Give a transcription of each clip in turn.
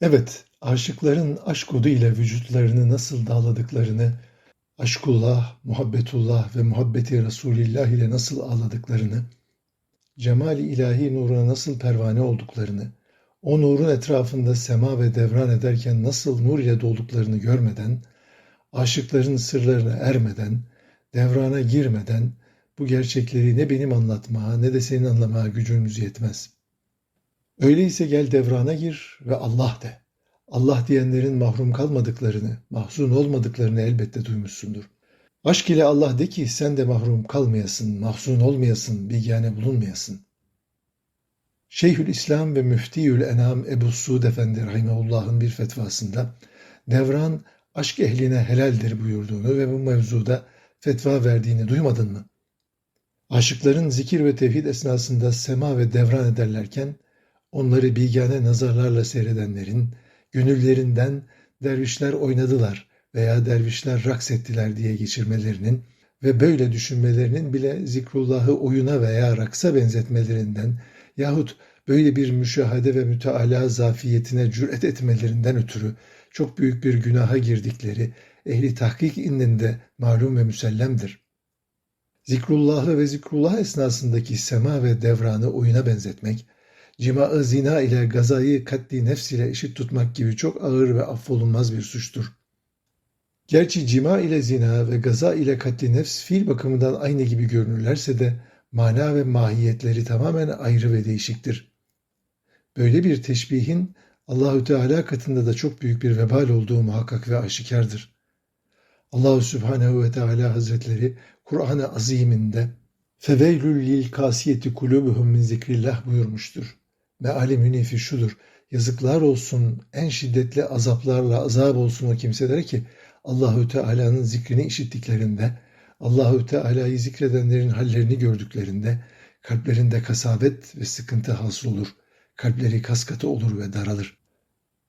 Evet, aşıkların aşk odu ile vücutlarını nasıl dağladıklarını, aşkullah, muhabbetullah ve muhabbeti Resulillah ile nasıl ağladıklarını, cemali ilahi nuruna nasıl pervane olduklarını, o nurun etrafında sema ve devran ederken nasıl nur ile dolduklarını görmeden, aşıkların sırlarına ermeden, devrana girmeden bu gerçekleri ne benim anlatmaya ne de senin anlamaya gücümüz yetmez. Öyleyse gel devrana gir ve Allah de. Allah diyenlerin mahrum kalmadıklarını, mahzun olmadıklarını elbette duymuşsundur. Aşk ile Allah de ki sen de mahrum kalmayasın, mahzun olmayasın, bilgane bulunmayasın. Şeyhül İslam ve Müftiyül Enam Ebu Suud Efendi Rahimehullah'ın bir fetvasında devran aşk ehline helaldir buyurduğunu ve bu mevzuda fetva verdiğini duymadın mı? Aşıkların zikir ve tevhid esnasında sema ve devran ederlerken onları bilgane nazarlarla seyredenlerin gönüllerinden dervişler oynadılar veya dervişler raks ettiler diye geçirmelerinin ve böyle düşünmelerinin bile zikrullahı oyuna veya raksa benzetmelerinden yahut böyle bir müşahede ve müteala zafiyetine cüret etmelerinden ötürü çok büyük bir günaha girdikleri ehli tahkik indinde malum ve müsellemdir. Zikrullahı ve zikrullah esnasındaki sema ve devranı oyuna benzetmek, cima zina ile gazayı katli nefs ile eşit tutmak gibi çok ağır ve affolunmaz bir suçtur. Gerçi cima ile zina ve gaza ile katli nefs fiil bakımından aynı gibi görünürlerse de mana ve mahiyetleri tamamen ayrı ve değişiktir. Böyle bir teşbihin Allahü Teala katında da çok büyük bir vebal olduğu muhakkak ve aşikardır. Allahu Sübhanehu ve Teala Hazretleri Kur'an-ı Azim'inde feveylül lil kasiyeti kulubuhum min zikrillah buyurmuştur. Meali münifi şudur. Yazıklar olsun en şiddetli azaplarla azap olsun o kimselere ki Allahü Teala'nın zikrini işittiklerinde, Allahü Teala'yı zikredenlerin hallerini gördüklerinde kalplerinde kasabet ve sıkıntı hasıl olur. Kalpleri kaskatı olur ve daralır.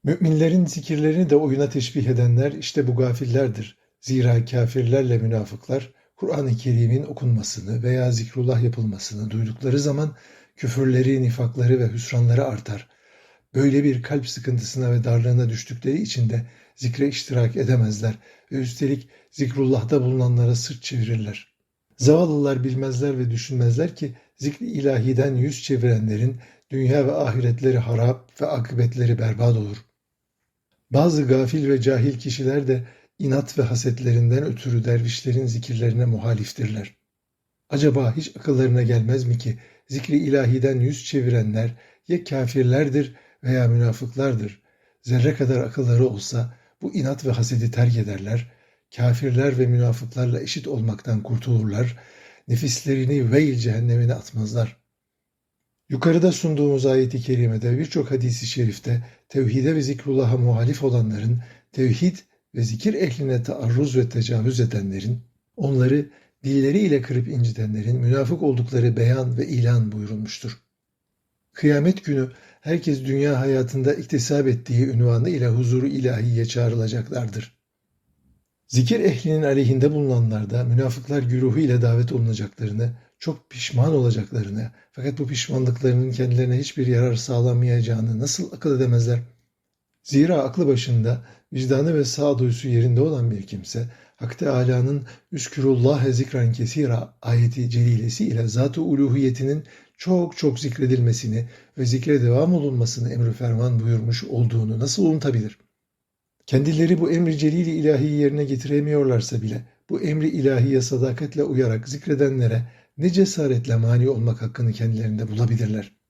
Müminlerin zikirlerini de oyuna teşbih edenler işte bu gafillerdir. Zira kafirlerle münafıklar Kur'an-ı Kerim'in okunmasını veya zikrullah yapılmasını duydukları zaman küfürleri, nifakları ve hüsranları artar. Böyle bir kalp sıkıntısına ve darlığına düştükleri için de zikre iştirak edemezler ve üstelik zikrullah'ta bulunanlara sırt çevirirler. Zavallılar bilmezler ve düşünmezler ki zikri ilahiden yüz çevirenlerin dünya ve ahiretleri harap ve akıbetleri berbat olur. Bazı gafil ve cahil kişiler de inat ve hasetlerinden ötürü dervişlerin zikirlerine muhaliftirler. Acaba hiç akıllarına gelmez mi ki zikri ilahiden yüz çevirenler ya kafirlerdir veya münafıklardır. Zerre kadar akılları olsa bu inat ve hasedi terk ederler, kafirler ve münafıklarla eşit olmaktan kurtulurlar, nefislerini veil cehennemine atmazlar. Yukarıda sunduğumuz ayeti kerimede birçok hadisi şerifte tevhide ve zikrullah'a muhalif olanların, tevhid ve zikir ehline taarruz ve tecavüz edenlerin, onları dilleriyle kırıp incitenlerin münafık oldukları beyan ve ilan buyurulmuştur. Kıyamet günü herkes dünya hayatında iktisap ettiği ünvanı ile huzuru ilahiye çağrılacaklardır. Zikir ehlinin aleyhinde bulunanlar da münafıklar güruhu ile davet olunacaklarını, çok pişman olacaklarını fakat bu pişmanlıklarının kendilerine hiçbir yarar sağlamayacağını nasıl akıl edemezler? Zira aklı başında, vicdanı ve sağduyusu yerinde olan bir kimse, Hak Teâlâ'nın Üskürullâhe zikran kesira ayeti celilesi ile zat-ı uluhiyetinin çok çok zikredilmesini ve zikre devam olunmasını emri ferman buyurmuş olduğunu nasıl unutabilir? Kendileri bu emri celili ilahiyi yerine getiremiyorlarsa bile bu emri ilahiye sadakatle uyarak zikredenlere ne cesaretle mani olmak hakkını kendilerinde bulabilirler.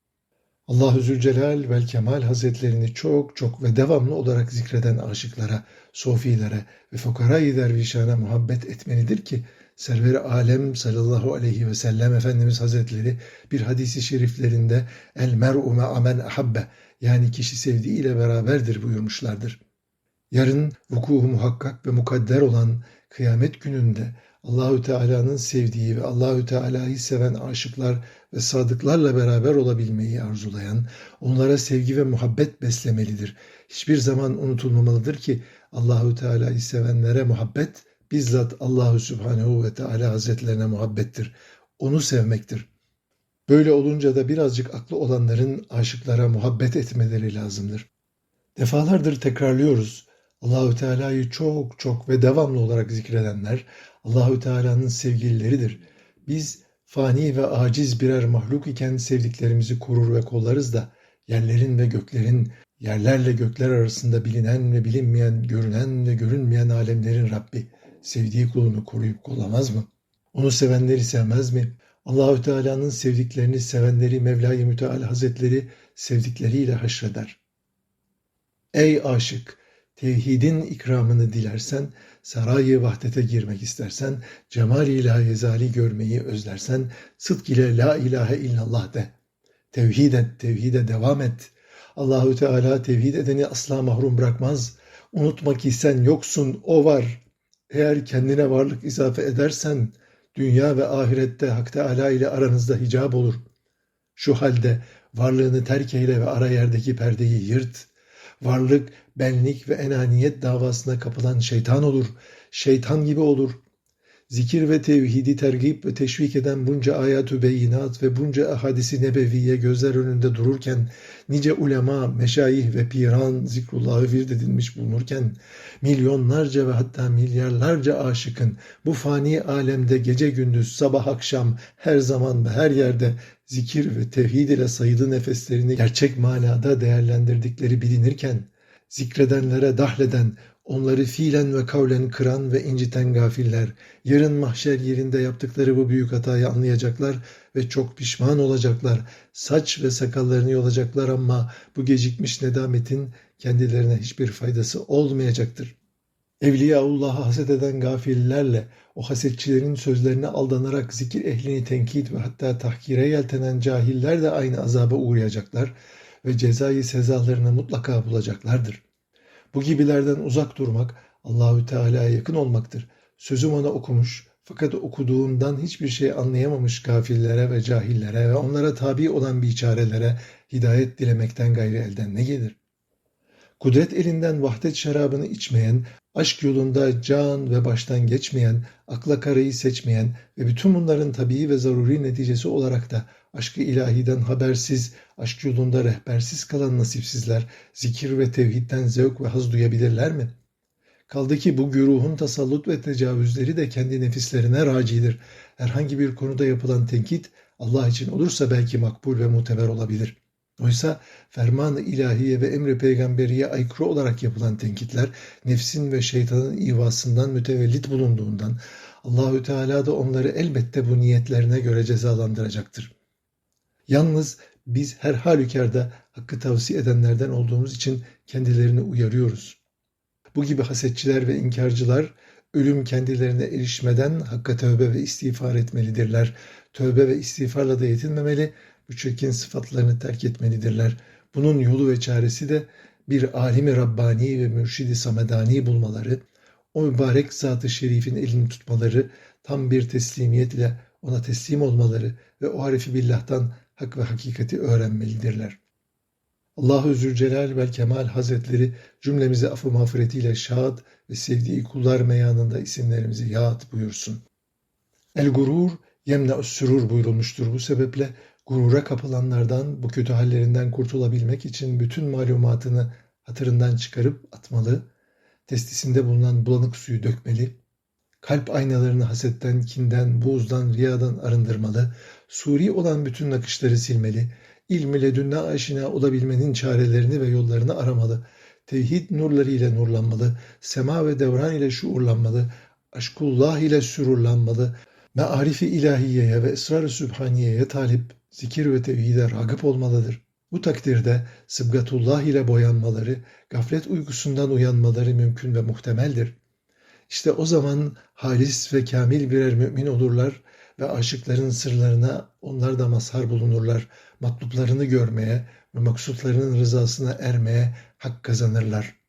Allahu Zülcelal vel Kemal Hazretlerini çok çok ve devamlı olarak zikreden aşıklara, sofilere ve fukarayı dervişana muhabbet etmelidir ki Server-i Alem sallallahu aleyhi ve sellem Efendimiz Hazretleri bir hadisi şeriflerinde el mer'u me'amen ahabbe yani kişi sevdiğiyle beraberdir buyurmuşlardır. Yarın vukuhu muhakkak ve mukadder olan kıyamet gününde Allahü Teala'nın sevdiği ve Allahü Teala'yı seven aşıklar ve sadıklarla beraber olabilmeyi arzulayan, onlara sevgi ve muhabbet beslemelidir. Hiçbir zaman unutulmamalıdır ki Allahü Teala'yı sevenlere muhabbet bizzat Allahü Subhanehu ve Teala Hazretlerine muhabbettir. Onu sevmektir. Böyle olunca da birazcık aklı olanların aşıklara muhabbet etmeleri lazımdır. Defalardır tekrarlıyoruz. Allahü Teala'yı çok çok ve devamlı olarak zikredenler Allahü Teala'nın sevgilileridir. Biz fani ve aciz birer mahluk iken sevdiklerimizi korur ve kollarız da yerlerin ve göklerin, yerlerle gökler arasında bilinen ve bilinmeyen, görünen ve görünmeyen alemlerin Rabbi sevdiği kulunu koruyup kollamaz mı? Onu sevenleri sevmez mi? Allahü Teala'nın sevdiklerini sevenleri Mevla-i Müteala Hazretleri sevdikleriyle haşreder. Ey aşık! Tevhidin ikramını dilersen, sarayı vahdete girmek istersen, cemal-i ilahi zali görmeyi özlersen, sıdk ile la ilahe illallah de. Tevhid et, tevhide devam et. Allahü Teala tevhid edeni asla mahrum bırakmaz. Unutma ki sen yoksun, o var. Eğer kendine varlık izafe edersen, dünya ve ahirette Hak Teala ile aranızda hicap olur. Şu halde varlığını terk eyle ve ara yerdeki perdeyi yırt. Varlık, benlik ve enaniyet davasına kapılan şeytan olur. Şeytan gibi olur. Zikir ve tevhidi tergip ve teşvik eden bunca ayatü beyinat ve bunca hadisi nebeviye gözler önünde dururken, nice ulema, meşayih ve piran zikrullahı vird edilmiş bulunurken, milyonlarca ve hatta milyarlarca aşıkın bu fani alemde gece gündüz, sabah akşam, her zaman ve her yerde zikir ve tevhid ile sayılı nefeslerini gerçek manada değerlendirdikleri bilinirken, zikredenlere dahleden, onları fiilen ve kavlen kıran ve inciten gafiller, yarın mahşer yerinde yaptıkları bu büyük hatayı anlayacaklar ve çok pişman olacaklar. Saç ve sakallarını yolacaklar ama bu gecikmiş nedametin kendilerine hiçbir faydası olmayacaktır. Evliyaullah'a haset eden gafillerle o hasetçilerin sözlerine aldanarak zikir ehlini tenkit ve hatta tahkire yeltenen cahiller de aynı azaba uğrayacaklar ve cezayı sezalarını mutlaka bulacaklardır. Bu gibilerden uzak durmak Allahü Teala'ya yakın olmaktır. Sözüm ona okumuş fakat okuduğundan hiçbir şey anlayamamış gafillere ve cahillere ve onlara tabi olan biçarelere hidayet dilemekten gayri elden ne gelir? Kudret elinden vahdet şarabını içmeyen, aşk yolunda can ve baştan geçmeyen, akla karayı seçmeyen ve bütün bunların tabii ve zaruri neticesi olarak da aşkı ilahiden habersiz, aşk yolunda rehbersiz kalan nasipsizler zikir ve tevhidden zevk ve haz duyabilirler mi? Kaldı ki bu güruhun tasallut ve tecavüzleri de kendi nefislerine racidir. Herhangi bir konuda yapılan tenkit Allah için olursa belki makbul ve muteber olabilir. Oysa ferman-ı ilahiye ve emri peygamberiye aykırı olarak yapılan tenkitler nefsin ve şeytanın ivasından mütevellit bulunduğundan Allahü Teala da onları elbette bu niyetlerine göre cezalandıracaktır. Yalnız biz her halükarda hakkı tavsiye edenlerden olduğumuz için kendilerini uyarıyoruz. Bu gibi hasetçiler ve inkarcılar ölüm kendilerine erişmeden hakka tövbe ve istiğfar etmelidirler. Tövbe ve istiğfarla da yetinmemeli, bu çirkin sıfatlarını terk etmelidirler. Bunun yolu ve çaresi de bir alimi Rabbani ve mürşidi Samedani bulmaları, o mübarek zat-ı şerifin elini tutmaları, tam bir teslimiyet ile ona teslim olmaları ve o harifi billah'tan hak ve hakikati öğrenmelidirler. Allahu Zülcelal ve Kemal Hazretleri cümlemizi affı mağfiretiyle şad ve sevdiği kullar meyanında isimlerimizi yad buyursun. El gurur yemne sürur buyurulmuştur. Bu sebeple gurura kapılanlardan, bu kötü hallerinden kurtulabilmek için bütün malumatını hatırından çıkarıp atmalı, testisinde bulunan bulanık suyu dökmeli, kalp aynalarını hasetten, kinden, buğzdan, riyadan arındırmalı, suri olan bütün nakışları silmeli, ilmi ledünne aşina olabilmenin çarelerini ve yollarını aramalı, tevhid nurları ile nurlanmalı, sema ve devran ile şuurlanmalı, aşkullah ile sürurlanmalı, mearifi ilahiyeye ve esrar-ı sübhaniyeye talip, zikir ve tevhide ragıp olmalıdır. Bu takdirde sıbgatullah ile boyanmaları, gaflet uykusundan uyanmaları mümkün ve muhtemeldir. İşte o zaman halis ve kamil birer mümin olurlar ve aşıkların sırlarına onlar da mazhar bulunurlar. Matluplarını görmeye ve maksutlarının rızasına ermeye hak kazanırlar.''